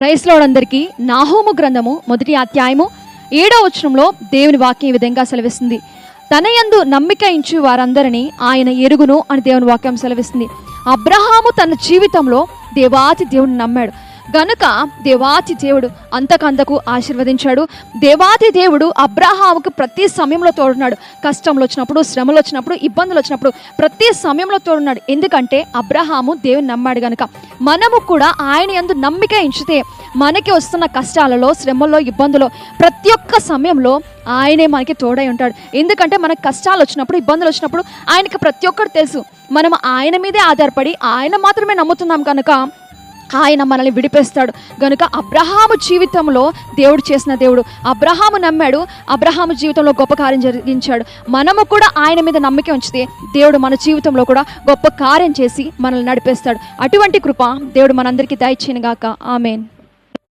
క్రైస్తవులందరికీ Nahum గ్రంథము మొదటి అధ్యాయము ఏడో వచనంలో దేవుని వాక్యం ఈ విధంగా సెలవిస్తుంది. తన యందు నమ్మిక ఇంచు వారందరినీ ఆయన ఎరుగును అని దేవుని వాక్యం సెలవిస్తుంది. అబ్రహాము తన జీవితంలో దేవాతి దేవుని నమ్మాడు. గనుక దేవాతి దేవుడు అంతకంతకు ఆశీర్వదించాడు. దేవాతి దేవుడు అబ్రహాముకు ప్రతి సమయంలో తోడున్నాడు. కష్టంలో వచ్చినప్పుడు శ్రమలు వచ్చినప్పుడు ఇబ్బందులు వచ్చినప్పుడు ప్రతి సమయంలో తోడున్నాడు. ఎందుకంటే అబ్రహాము దేవుని నమ్మాడు గనుక. మనము కూడా ఆయన యందు నమ్మిక ఎంచితే మనకి వస్తున్న కష్టాలలో శ్రమల్లో ఇబ్బందులో ప్రతి ఒక్క సమయంలో ఆయనే మనకి తోడై ఉంటాడు. ఎందుకంటే మనకు కష్టాలు వచ్చినప్పుడు ఇబ్బందులు వచ్చినప్పుడు ఆయనకి ప్రతి ఒక్కరు తెలుసు. మనం ఆయన మీదే ఆధారపడి ఆయన మాత్రమే నమ్ముతున్నాం కనుక ఆయన మనల్ని విడిపేస్తాడు. గనుక అబ్రహాము జీవితంలో దేవుడు చేసిన దేవుడు. అబ్రహాము నమ్మాడు. అబ్రహాము జీవితంలో గొప్ప కార్యం జరిగించాడు. మనము కూడా ఆయన మీద నమ్మకం ఉంచితే దేవుడు మన జీవితంలో కూడా గొప్ప కార్యం చేసి మనల్ని నడిపేస్తాడు. అటువంటి కృప దేవుడు మనందరికీ దయచేయను గాక. ఆమెన్.